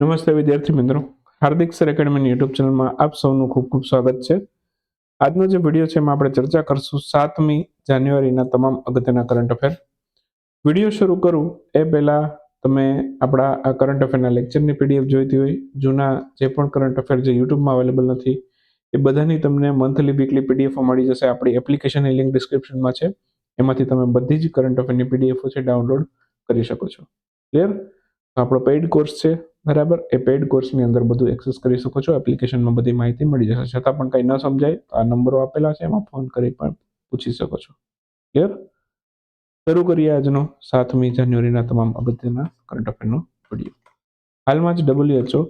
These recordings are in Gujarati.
નમસ્તે વિદ્યાર્થી મિત્રો. હાર્દિક સર એકેડમીની યુટ્યુબ ચેનલમાં આપ સૌનું ખૂબ ખૂબ સ્વાગત છે. આજનો જે વીડિયો છે એમાં આપણે ચર્ચા કરશું સાતમી જાન્યુઆરીના તમામ અગત્યના કરંટ અફેર વીડિયો શરૂ કરું એ પહેલાં તમે આપણા આ કરંટ અફેરના લેક્ચરની પીડીએફ જોઈતી હોય, જૂના જે પણ કરંટ અફેર જે યુટ્યુબમાં અવેલેબલ નથી, એ બધાની તમને મંથલી વીકલી પીડીએફો મળી જશે. આપણી એપ્લિકેશનની લિંક ડિસ્ક્રિપ્શનમાં છે. એમાંથી તમે બધી જ કરંટ અફેરની પીડીએફો છે ડાઉનલોડ કરી શકો છો. ક્લિયર આપણો પેઇડ કોર્સ છે, બરાબર? એ પેઇડ કોર્સની અંદર બધું એક્સેસ કરી શકો છો એપ્લિકેશનમાં બધી માહિતી મળી જશે. છતાં પણ કંઈ ન સમજાય આ નંબરો આપેલા છે, એમાં ફોન કરી પણ પૂછી શકો છો. ક્લિયર શરૂ કરીએ આજનો. સાતમી જાન્યુઆરીના તમામ અગત્યના કરંટ અફેરનો વીડિયો. હાલમાં જ ડબલ્યુએચઓ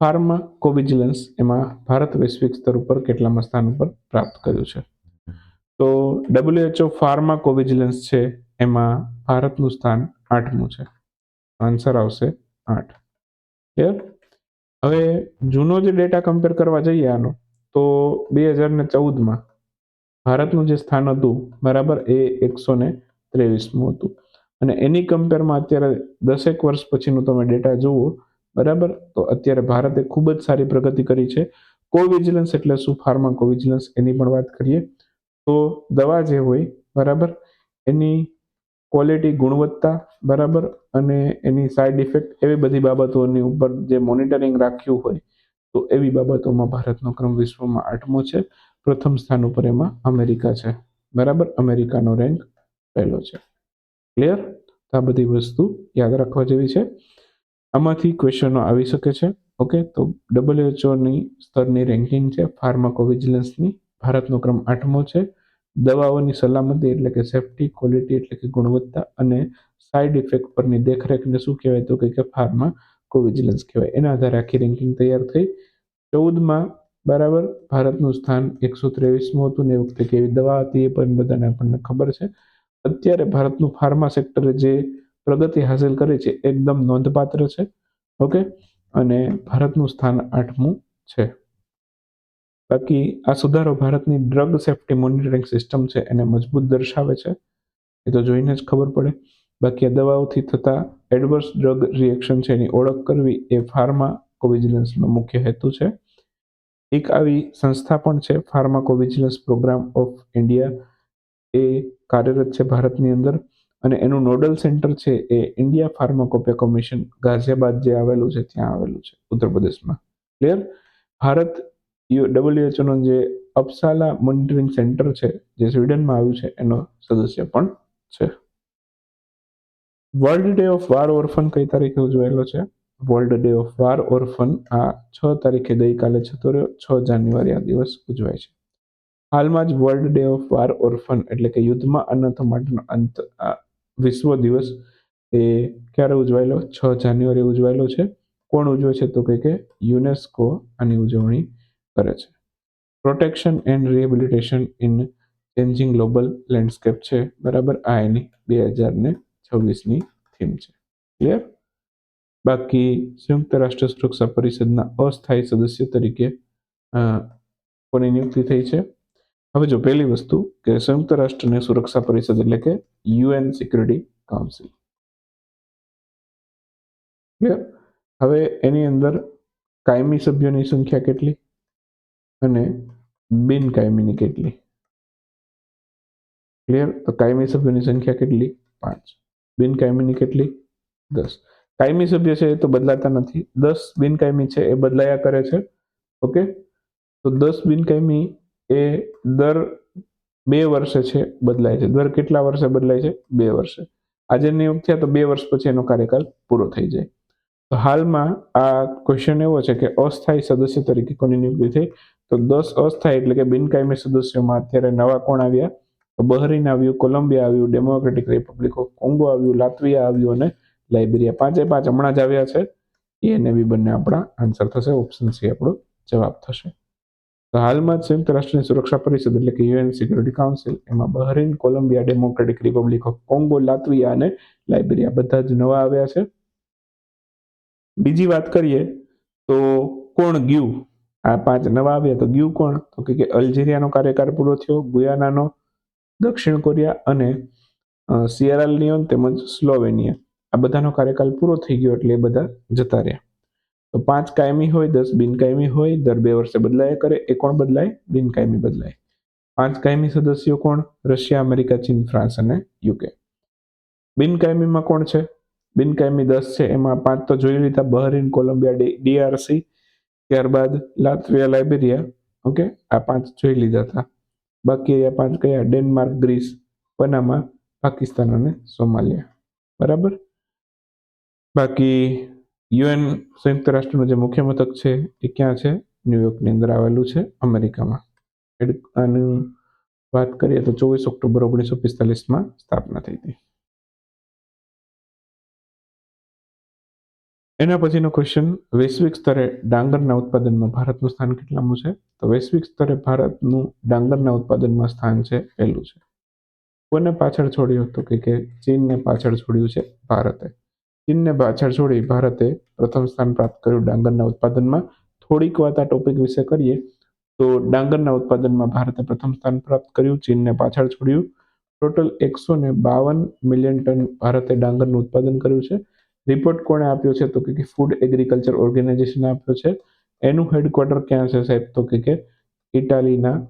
ફાર્મા કોવિજિલન્સ એમાં ભારત વૈશ્વિક સ્તર ઉપર કેટલામાં સ્થાન ઉપર પ્રાપ્ત કર્યું છે? તો ડબલ્યુએચઓ ફાર્મા કોવિજિલન્સ છે, એમાં ભારતનું સ્થાન આઠમું છે. આન્સર આવશે આઠ. ક્લિયર હવે જૂનો જે ડેટા કમ્પેર કરવા જઈએ આનો, તો બે હજાર ને ચૌદમાં ભારતનું જે સ્થાન હતું, બરાબર, એ એકસો ને ત્રેવીસમું હતું. અને એની કમ્પેરમાં અત્યારે દસેક વર્ષ પછીનું તમે ડેટા જુઓ, બરાબર? તો અત્યારે ભારતે ખૂબ જ સારી પ્રગતિ કરી છે. કોવિજિલન્સ એટલે શું? ફાર્મા કોવિજિલન્સ એની પણ વાત કરીએ. તો દવા જે હોય, બરાબર, એની ક્વોલિટી ગુણવત્તા, બરાબર? અને એની સાઈડ ઇફેક્ટ એવી બધી બાબતોની ઉપર જે મોનિટરિંગ રાખ્યું હોય, તો એવી બાબતોમાં ભારતનો ક્રમ વિશ્વમાં આઠમો છે. પ્રથમ સ્થાન ઉપર એમાં અમેરિકા છે. બરાબર? અમેરિકાનો રેન્ક પહેલો છે. ક્લિયર આ બધી વસ્તુ યાદ રાખવા જેવી છે. આમાંથી ક્વેશ્ચનો આવી શકે છે. ઓકે તો ડબલ્યુએચઓની સ્તરની રેન્કિંગ છે. ફાર્માકોવિજિલન્સની ભારતનો ક્રમ આઠમો છે. દવાઓની સલામતી એટલે કે સેફટી ક્વોલિટી એટલે કે ગુણવત્તા અને સાઇડ ઇફેક્ટ પરની દેખરેખને શું કહેવાય તો કે ફાર્મા કોવિજિલન્સ કહેવાય. એના આધારે આખી રેન્કિંગ તૈયાર થઈ. ચૌદમાં, બરાબર, ભારતનું સ્થાન એકસો ત્રેવીસમું હતું ને એ વખતે કેવી દવા હતી એ પણ બધાને આપણને ખબર છે. અત્યારે ભારતનું ફાર્મા સેક્ટરે જે પ્રગતિ હાંસલ કરી છે એકદમ નોંધપાત્ર છે. ઓકે? અને ભારતનું સ્થાન આઠમું છે. બાકી આ સુધારો ભારતની ડ્રગ સેફ્ટી મોનિટરિંગ સિસ્ટમ છે એને મજબૂત દર્શાવે છે. એ તો જોઈને જ ખબર પડે. બાકી આ દવાઓથી થતા એડવર્સ ડ્રગ રિએક્શન છે એની ઓળખ કરવી એ ફાર્મા કોવિજિલન્સનો મુખ્ય હેતુ છે. એક આવી સંસ્થા પણ છે, pharmacovigilance programme of India. એ કાર્યરત છે ભારતની અંદર અને એનું નોડલ સેન્ટર છે એ ઇન્ડિયા ફાર્માકોપિયા કમિશન ગાઝિયાબાદ જે આવેલું છે, ત્યાં આવેલું છે, ઉત્તર પ્રદેશમાં. ક્લિયર? ભારત ડબલ્યુએચઓનો જે અપસાલા મોનિટરિંગ સેન્ટર છે, જે સ્વીડનમાં આવ્યું છે, એનો સદસ્ય પણ છે. World day of war orphan કઈ તારીખે ઉજવાયેલો છે? World day of war orphan આ છ તારીખે ગઈકાલે જતો રહ્યો, છ જાન્યુઆરી આ દિવસ ઉજવાય છે. હાલમાં જ world day of war orphan એટલે કે યુદ્ધમાં અનાથો માટેનો અંત વિશ્વ દિવસ એ ક્યારે ઉજવાયેલો? છ જાન્યુઆરી ઉજવાયેલો છે. કોણ ઉજવે છે તો કે યુનેસ્કો આની ઉજવણી કરે છે. Protection and rehabilitation in changing global landscape છે. બરાબર? આ એની બે હજાર ને છવ્વીસની થીમ છે. ક્લિયર બાકી સંયુક્ત રાષ્ટ્ર સુરક્ષા પરિષદના અસ્થાયી સદસ્ય તરીકે કોની નિયુક્તિ થઈ છે? હવે જો પહેલી વસ્તુ કે સંયુક્ત રાષ્ટ્રની સુરક્ષા પરિષદ એટલે કે યુએન સિક્યુરિટી કાઉન્સિલ. ક્લિયર હવે એની અંદર કાયમી સભ્યોની સંખ્યા કેટલી? અને બિનકાયમીની કેટલી? ક્લિયર તો કાયમી સભ્યોની સંખ્યા કેટલી? પાંચ. બિનકાયમીની કેટલી? દસ. કાયમી સભ્ય છે એ તો બદલાતા નથી. દસ બિનકાયમી છે એ બદલાયા કરે છે. ઓકે? તો દસ બિનકાયમી એ દર બે વર્ષે છે, બદલાય છે. દર કેટલા વર્ષે બદલાય છે? બે વર્ષે. આજે નિયુક્ત થયા તો બે વર્ષ પછી એનો કાર્યકાળ પૂરો થઈ જાય. તો હાલમાં આ ક્વેશ્ચન એવો છે કે અસ્થાયી સદસ્ય તરીકે કોની નિયુક્તિ થઈ? તો દસ અસ્થાયી એટલે કે બિનકાયમી સદસ્યોમાં અત્યારે નવા કોણ આવ્યા? તો બહરીન આવ્યું, કોલંબિયા આવ્યું ડેમોક્રેટિક રિપબ્લિક ઓફ કોંગો આવ્યું લાતવિયા આવ્યું અને લાઇબેરિયા પાંચે પાંચ હમણાં જ આવ્યા છે. એ અને બી બંને આપણા આન્સર થશે ઓપ્શન સી આપણો જવાબ થશે. તો હાલમાં જ સંયુક્ત રાષ્ટ્રની સુરક્ષા પરિષદ એટલે કે યુએન સિક્યુરિટી કાઉન્સિલ એમાં Bahrain, Colombia democratic republic of Congo Latvia અને લાઇબેરિયા બધા જ નવા આવ્યા છે. બીજી વાત કરીએ તો કોણ ગયું? આ પાંચ નવા આવ્યા તો ગયું કોણ? તો કે અલ્જેરિયાનો કાર્યકાળ પૂરો થયો, ગુયાનાનો, દક્ષિણ કોરિયા અને સિયરાલ લિયોન તેમજ સ્લોવેનિયા. આ બધાનો કાર્યકાળ પૂરો થઈ ગયો એટલે બધા જતા રહ્યા. તો પાંચ કાયમી હોય, દસ બિનકાયમી હોય, દર બે વર્ષે બદલાયા કરે, એ કોણ બદલાય? બિનકાયમી બદલાય. પાંચ કાયમી સદસ્યો કોણ? રશિયા, અમેરિકા, ચીન, ફ્રાન્સ અને યુકે. બિનકાયમીમાં કોણ છે? બિનકાયમી દસ છે, એમાં પાંચ તો જોઈ લીધા, બહરીન, કોલંબિયા ડીઆરસી ત્યારબાદ લાત્વિયા, લાઇબેરિયા, ઓકે, આ પાંચ જોઈ લીધા હતા. બાકી આ પાંચ કયા? ડેનમાર્ક, ગ્રીસ, પનામા, પાકિસ્તાન અને સોમાલિયા. બરાબર? બાકી યુએન સંયુક્ત રાષ્ટ્રનું જે મુખ્ય મથક છે એ ક્યાં છે? ન્યુયોર્કની અંદર આવેલું છે, અમેરિકામાં. આનું વાત કરીએ તો ચોવીસ ઓક્ટોબર ઓગણીસો પિસ્તાલીસમાં સ્થાપના થઈ હતી. એના પછીનો ક્વેશ્ચન વૈશ્વિક સ્તરે ડાંગરના ઉત્પાદનમાં ભારતનું સ્થાન કેટલામું છે? તો વૈશ્વિક સ્તરે ભારતનું ડાંગરના ઉત્પાદનમાં સ્થાન છે, પહેલું છે. કોને પાછળ છોડ્યું હતું કે કે ચીનને પાછળ છોડ્યું છે? ભારતે. ચીનને પાછળ છોડી ભારતે પ્રથમ સ્થાન પ્રાપ્ત કર્યું ડાંગરના ઉત્પાદનમાં. થોડીક વાત આ ટોપિક વિશે કરીએ. તો ડાંગરના ઉત્પાદનમાં ભારતે પ્રથમ સ્થાન પ્રાપ્ત કર્યું, ચીનને પાછળ છોડ્યું. ટોટલ એકસો ને બાવન મિલિયન ટન ભારતે ડાંગરનું ઉત્પાદન કર્યું છે. રિપોર્ટ કોણે આપ્યો છે? તો કે ફૂડ એગ્રીકલ્ચર ઓર્ગેનાઇઝેશન આપ્યો છે. એનું હેડક્વાર્ટર ક્યાં છે સાહેબ? તો કે ઇટાલીના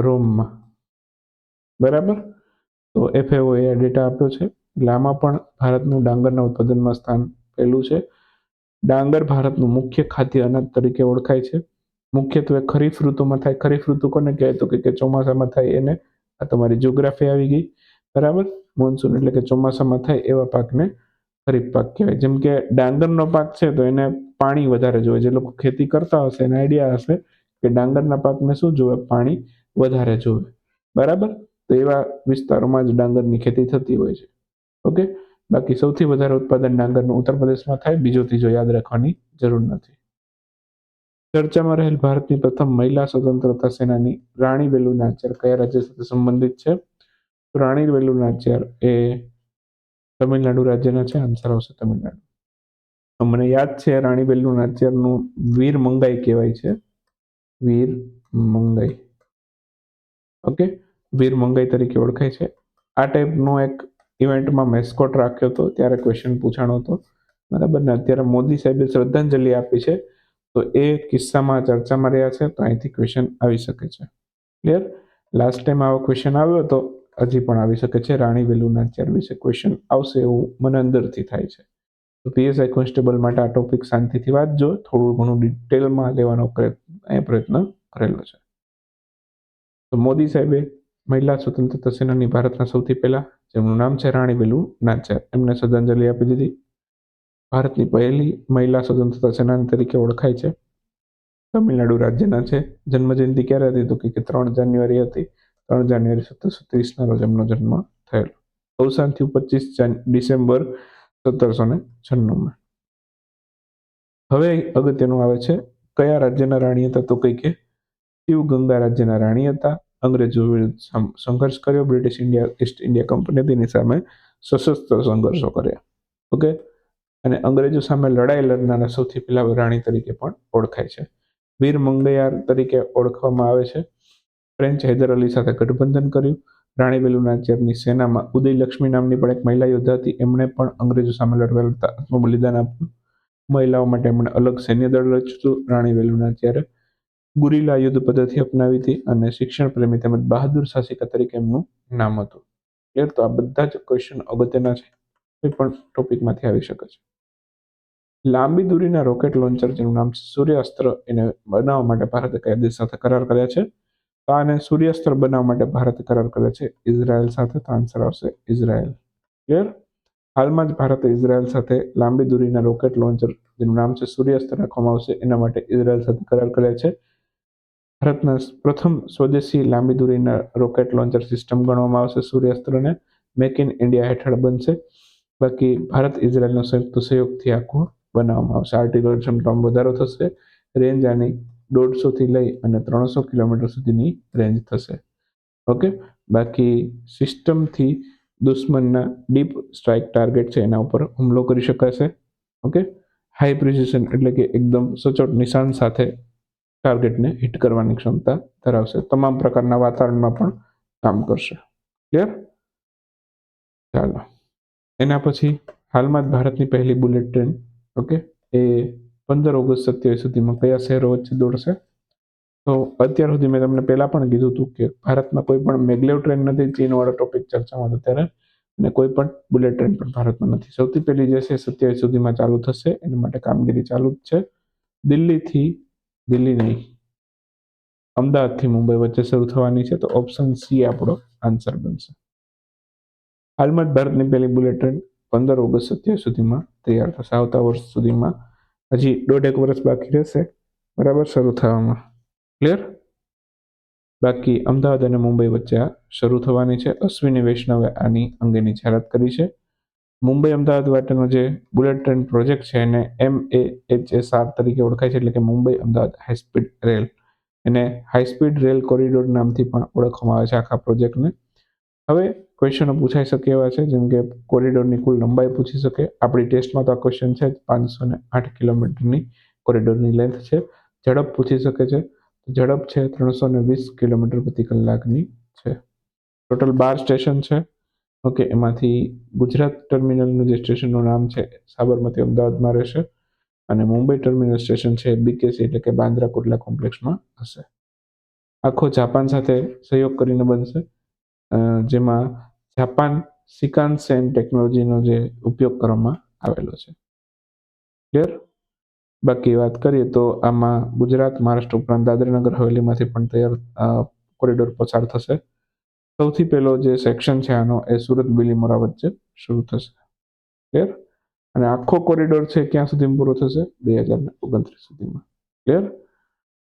રોમમાં. બરાબર? તો એફએઓ એ ડેટા આપ્યો છે. આમાં પણ ભારતનું ડાંગરના ઉત્પાદનમાં સ્થાન પહેલું છે. ડાંગર ભારતનું મુખ્ય ખાદ્ય અનાજ તરીકે ઓળખાય છે. મુખ્યત્વે ખરીફ ઋતુમાં થાય. ખરીફ ઋતુ કોને કહેવાય? તો કે ચોમાસામાં થાય એને. આ તમારી જ્યોગ્રાફી આવી ગઈ. બરાબર? મોન્સૂન એટલે કે ચોમાસામાં થાય એવા પાકને ખરીફ પાક કહેવાય. જેમ કે ડાંગરનો પાક છે, તો એને પાણી વધારે જોઈએ જે લોકો ખેતી કરતા હશે, એને આઈડિયા હશે કે ડાંગરના પાકને શું જોવે? પાણી વધારે જોવે. બરાબર? તો એવા વિસ્તારોમાં જ ડાંગરની ખેતી થતી હોય છે. ઓકે? બાકી સૌથી વધારે ઉત્પાદન ડાંગરનું ઉત્તર પ્રદેશમાં થાય. બીજો ત્રીજો યાદ રાખવાની જરૂર નથી. ચર્ચામાં રહેલ ભારતની પ્રથમ મહિલા સ્વતંત્રતા સેનાની રાણી વેલુ નાચર કયા રાજ્ય સાથે સંબંધિત છે? રાણી વેલુ નાચર એ તમિલનાડુ રાજ્યના છે, આન્સર આવશે તમિલનાડુ. મને યાદ છે રાણી વેલુ નાચિયારનું વીર મંગાઈ કહેવાય છે. વીર મંગાઈ. ઓકે? વીર મંગાઈ તરીકે ઓળખાય છે. આ ટાઈપનો એક ઇવેન્ટમાં મેસ્કોટ રાખ્યો હતો, ત્યારે ક્વેશ્ચન પૂછાણો હતો. બરાબર ને? અત્યારે મોદી સાહેબે શ્રદ્ધાંજલિ આપી છે. તો એ કિસ્સામાં ચર્ચામાં રહ્યા છે, તો અહીંથી ક્વેશ્ચન આવી શકે છે. ક્લિયર લાસ્ટ ટાઈમ આવો ક્વેશ્ચન આવ્યો હતો હજી પણ આવી શકે છે. રાણી વેલુના નાચિયાર વિશે ક્વેશ્ચન આવશે એવું મને અંદરથી થાય છે. તો પીએસઆઈ કોન્સ્ટેબલ માટે આ ટોપિક શાંતિથી વાંચજો. થોડું ઘણું ડિટેલમાં લેવાનો પ્રયત્ન કરેલો છે. તો મોદી સાહેબે મહિલા સ્વતંત્રતા સેનાની ભારતના સૌથી પહેલા, જેમનું નામ છે રાણી વેલુ નાચર એમને શ્રદ્ધાંજલિ આપી દીધી. ભારતની પહેલી મહિલા સ્વતંત્રતા સેનાની તરીકે ઓળખાય છે. તમિલનાડુ રાજ્યના છે. જન્મજયંતિ ક્યારે હતી તો કે ત્રણ જાન્યુઆરી હતી. ત્રણ જાન્યુઆરી સત્તરસો ત્રીસના રોજ એમનો જન્મ થયેલો. અવસાન થયું પચીસ ડિસેમ્બર સત્તરસો ને છન્નુંમાં. હવે અગત્યનું આવે છે, કયા રાજ્યના રાણી હતા તો કઈ કે શિવગંગા રાજ્યના રાણી હતા. અંગ્રેજો વિરુદ્ધ સંઘર્ષ કર્યો. British India, East India company તેની સામે સશસ્ત્ર સંઘર્ષો કર્યા. ઓકે? અને અંગ્રેજો સામે લડાઈ લડનારા સૌથી પહેલા રાણી તરીકે પણ ઓળખાય છે. વીર મંગયાર તરીકે ઓળખવામાં આવે છે. ફ્રેન્ચ હૈદર અલી સાથે ગઠબંધન કર્યું. રાણી વેલુ નાચિયારની સેનામાં ઉદયલક્ષ્મી નામની પણ એક મહિલા યોદ્ધા હતી. એમણે પણ અંગ્રેજો સામે લડવા લડતા આત્મબલિદાન આપ્યું. મહિલાઓ માટે એમણે અલગ સૈન્ય દળ રચ્યું. હતું રાણી વેલુ નાચિયારે ગુરીલા યુદ્ધ પદ્ધતિ અપનાવી હતી અને શિક્ષણ પ્રેમી તેમજ બહાદુર શાસિકા તરીકે એમનું નામ હતું. ક્લિયર તો આ બધા જ ક્વેશ્ચન અગત્યના છે. કોઈ પણ ટોપિકમાંથી આવી શકે છે. લાંબી દૂરીના રોકેટ લોન્ચર જેનું નામ છે સૂર્યાસ્ત્ર એને બનાવવા માટે ભારતે કયા દેશ સાથે કરાર કર્યા છે. તો આને સૂર્યાસ્ત્ર બનાવવા માટે ભારત કરાર કરે છે. ઇઝરાયલ સાથે તો આન્સર આવશે ઇઝરાયલ. ક્લિયર હાલમાં જ ભારતે ઇઝરાયલ સાથે લાંબી દૂરીના રોકેટ લોન્ચર જેનું નામ છે સૂર્યાસ્ત્ર રાખવામાં આવશે. એના માટે ઇઝરાયલ સાથે કરાર કર્યા છે. ભારતના પ્રથમ સ્વદેશી લાંબી દૂરીના રોકેટ લોન્ચર સિસ્ટમ ગણવામાં આવશે સૂર્યાસ્ત્રને. મેક ઇન ઇન્ડિયા હેઠળ બનશે. બાકી ભારત ઇઝરાયલનો સંયુક્ત સહયોગથી આખું બનાવવામાં આવશે. આર્ટિકલ ક્ષમતામાં વધારો થશે. રેન્જ આની દોઢસોથી લઈ અને ત્રણસો કિલોમીટર સુધીની રેન્જ થશે. ઓકે? બાકી સિસ્ટમથી દુશ્મનના ડીપ સ્ટ્રાઇક ટાર્ગેટ છે એના ઉપર હુમલો કરી શકાશે. ઓકે? હાઈ પ્રિસિશન એટલે કે એકદમ સચોટ નિશાન સાથે ટાર્ગેટને હિટ કરવાની ક્ષમતા ધરાવશે. તમામ પ્રકારના વાતાવરણમાં પણ કામ કરશે. ક્લિયર? ચાલો. એના પછી હાલમાં જ ભારતની પહેલી બુલેટ ટ્રેન, ઓકે, એ પંદર ઓગસ્ટ સત્યાવીસ સુધીમાં કયા શહેરો વચ્ચે દોડશે? તો અત્યાર સુધી મેં તમને પહેલા પણ કીધું હતું કે ભારતમાં કોઈ પણ મેગ્લેવ ટ્રેન નથી, ચીનવાળો ટોપિક ચર્ચામાં અત્યારે અને કોઈ પણ બુલેટ ટ્રેન પણ ભારતમાં નથી. સૌથી પહેલી જે છે સત્યાવીસ સુધીમાં ચાલુ થશે, એના માટે કામગીરી ચાલુ જ છે. દિલ્હીથી, દિલ્હી નહીં, અમદાવાદથી મુંબઈ વચ્ચે શરૂ થવાની છે, તો ઓપ્શન સી આપણો આન્સર બનશે. હાલમાં જ ભારતની પહેલી બુલેટ ટ્રેન પંદર ઓગસ્ટ સત્યાવીસ સુધીમાં તૈયાર થશે. આવતા વર્ષ સુધીમાં હજી દોઢેક વર્ષ બાકી રહેશે. બરાબર? શરૂ થવામાં. ક્લિયર બાકી અમદાવાદ અને મુંબઈ વચ્ચે આ શરૂ થવાની છે. અશ્વિની, વૈષ્ણવે આની અંગેની જાહેરાત કરી છે. મુંબઈ અમદાવાદ માટેનો જે બુલેટ ટ્રેન પ્રોજેક્ટ છે, એને M A H S R તરીકે ઓળખાય છે, એટલે કે Mumbai Ahmedabad high speed rail એને હાઈસ્પીડ રેલ કોરિડોર નામથી પણ ઓળખવામાં આવે છે આખા પ્રોજેક્ટને હવે ક્વેશ્ચનો પૂછાઈ શકે એવા છે, જેમ કે કોરિડોરની કુલ લંબાઈ પૂછી શકે. આપણી ટેસ્ટમાં તો આ ક્વેશ્ચન છે પાંચસો ને આઠ કિલોમીટરની કોરિડોરની લેન્થ છે. ઝડપ પૂછી શકે છે. ઝડપ છે ત્રણસો ને વીસ કિલોમીટર પ્રતિ કલાકની છે. ટોટલ બાર સ્ટેશન છે. ઓકે, એમાંથી ગુજરાત ટર્મિનલનું જે સ્ટેશનનું નામ છે સાબરમતી અમદાવાદમાં રહેશે. અને મુંબઈ ટર્મિનલ સ્ટેશન છે બીકેસી એટલે કે બાંદ્રા કુર્લા કોમ્પ્લેક્સમાં હશે. આખો જાપાન સાથે સહયોગ કરીને બનશે. જેમાં જાપાન સિકાનસેન ટેકનોલોજીનો જે ઉપયોગ કરવામાં આવેલો છે. ક્લિયર બાકી વાત કરીએ તો આમાં ગુજરાત, મહારાષ્ટ્ર ઉપરાંત દાદરાનગર, હવેલીમાંથી પણ તૈયાર કોરિડોર પસાર થશે. સૌથી પહેલો જે સેક્શન છે આનો એ સુરત બિલીમોરા વચ્ચે શરૂ થશે. ક્લિયર અને આખો કોરિડોર છે ક્યાં સુધીમાં પૂરો થશે? બે હજાર ઓગણત્રીસ સુધીમાં. ક્લિયર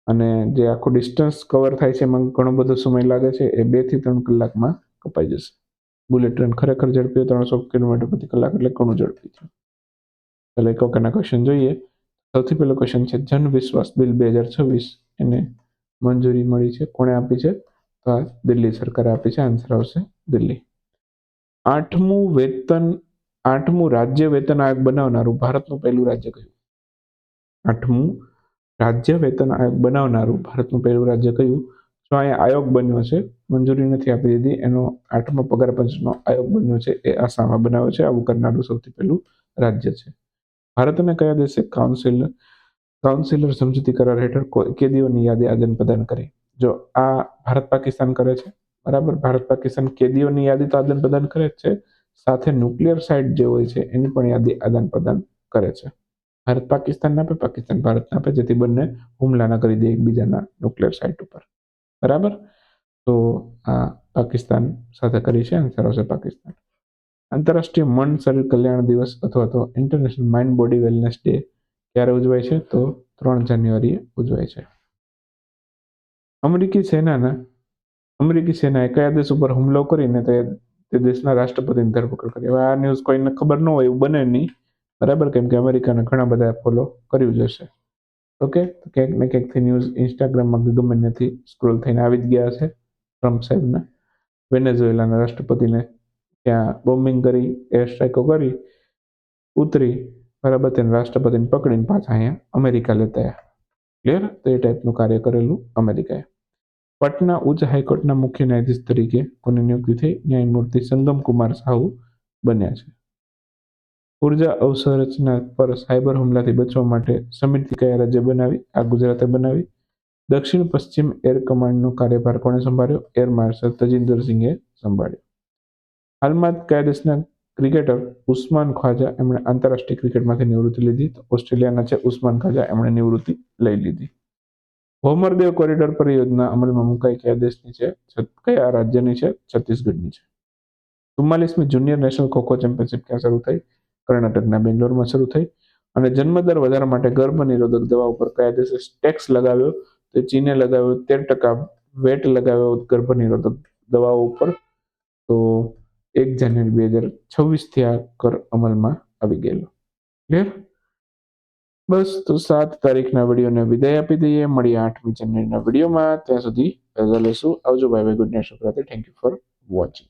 અને જે આખો ડિસ્ટન્સ કવર થાય છે એમાં ઘણો બધો સમય લાગે છે, એ બેથી ત્રણ કલાકમાં કપાઈ જશે. બુલેટ ટ્રેન ખરેખર ઝડપી હોય, ત્રણસો કિલોમીટર પ્રતિ કલાક એટલે ઘણું ઝડપી છે એટલે વખતના ક્વેશ્ચન જોઈએ. સૌથી પહેલો ક્વેશ્ચન છે, જન વિશ્વાસ બિલ બે હજાર છવ્વીસ એને મંજૂરી મળી છે, કોણે આપી છે? તો આ દિલ્હી સરકારે આપી છે આન્સર આવશે દિલ્હી. આઠમું વેતન, આઠમું રાજ્ય વેતન આયોગ બનાવનારું ભારતનું પહેલું રાજ્ય કયું? આઠમું રાજ્ય વેતન આયોગ બનાવનારું ભારતનું પહેલું રાજ્ય કયું? જો અહીંયા આયોગ બન્યો છે, મંજૂરી નથી આપી દીધી, એનો આઠમો પગાર પંચનો આયોગ બન્યો છે, એ આસામમાં બનાવ્યો છે. આવું કરનારું સૌથી પહેલું રાજ્ય છે. ભારતને કયા દેશે? કાઉન્સિલ, કાઉન્સિલર સમજૂતી કરાર હેઠળ કેદીઓની યાદી આદાન પ્રદાન કરી. જો આ ભારત પાકિસ્તાન કરે છે? બરાબર, ભારત પાકિસ્તાન કેદીઓની યાદી તો આદાન પ્રદાન કરે જ છે. સાથે ન્યુક્લિયર સાઇટ જે હોય છે, એની પણ યાદી આદાન પ્રદાન કરે છે. ભારત, પાકિસ્તાન આપે, પાકિસ્તાન ભારતને આપે, જેથી બંને હુમલા ના કરી દે એકબીજાના ન્યુક્લિયર સાઇટ ઉપર. બરાબર? તો આ પાકિસ્તાન સાથે કરી છે આન્સર આવશે પાકિસ્તાન. આંતરરાષ્ટ્રીય મન શરીર કલ્યાણ દિવસ અથવા તો international mind body wellness day ક્યારે ઉજવાય છે? તો ત્રણ જાન્યુઆરીએ ઉજવાય છે. અમેરિકી સેનાના, અમેરિકી સેનાએ કયા દેશ ઉપર હુમલો કરીને તે દેશના રાષ્ટ્રપતિની ધરપકડ કરી. હવે આ ન્યૂઝ કોઈને ખબર ન હોય, એવું બને નહીં. બરાબર? કેમ કે અમેરિકાના ઘણા બધા ફોલો કર્યું જ હશે. ઓકે ક્યાંક ને ક્યાંકથી ન્યૂઝ ઇન્સ્ટાગ્રામમાં કે ગમે નથી સ્ક્રોલ થઈને આવી જ ગયા છે ટ્રમ્પ સાહેબના. વેનેઝુએલાના રાષ્ટ્રપતિને ત્યાં બોમ્બિંગ કરી એર સ્ટ્રાઇકો કરી, ઉતરી, બરાબર? તેને રાષ્ટ્રપતિને પકડીને પાછા અહીંયા અમેરિકા લેતા ક્લિયર તો એ ટાઈપનું કાર્ય કરેલું અમેરિકાએ. પટના ઉચ્ચ હાઈકોર્ટના મુખ્ય ન્યાયાધીશ તરીકે કોની નિયુક્તિ થઈ? ન્યાયમૂર્તિ સંગમ કુમાર સાહુ બન્યા છે. ઊર્જા અવસંરચના પર સાયબર હુમલાથી બચવા માટે સમિતિ કયા રાજ્ય બનાવી, આ ગુજરાતે બનાવી? દક્ષિણ પશ્ચિમ એર કમાન્ડનો કાર્યભાર કોણે સંભાળ્યો? એર માર્શલ તજિંદર સિંઘે સંભાળ્યો. હાલમાં જ કયા દેશના ક્રિકેટર ઉસ્માન ખ્વાજા એમણે આંતરરાષ્ટ્રીય ક્રિકેટમાંથી નિવૃત્તિ લીધી ઓસ્ટ્રેલિયાના છે ઉસ્માન ખ્વાજા એમણે નિવૃત્તિ લઈ લીધી. ભોમરદેવ કોરિડોર પરિયોજના અમલમાં મુકાઈ કયા દેશની છે, કયા રાજ્યની છે? છત્તીસગઢની છે. ચુમ્માલીસમી જુનિયર નેશનલ ખોખો ચેમ્પિયનશિપ ક્યાં શરૂ થઈ? કર્ણાટકના બેંગ્લોરમાં શરૂ થઈ અને જન્મદર વધારા માટે ગર્ભ નિરોધક દવા ઉપર કાયદેસર ટેક્સ લગાવ્યો. તો ચીને લગાવ્યો, તેર ટકા વેટ લગાવ્યો ગર્ભ નિરોધક દવાઓ ઉપર. તો એક જાન્યુઆરી બે હજાર છવ્વીસથી આ કર અમલમાં આવી ગયેલો. ક્લિયર બસ, તો સાત તારીખના વિડીયોને વિદાય આપી દઈએ. મળીએ આઠમી જાન્યુઆરીના વિડીયોમાં. ત્યાં સુધી રજા લેશું આવજો બાય બાય ગુડ નાઇટ શુક્રાતે થેન્ક યુ ફોર વોચિંગ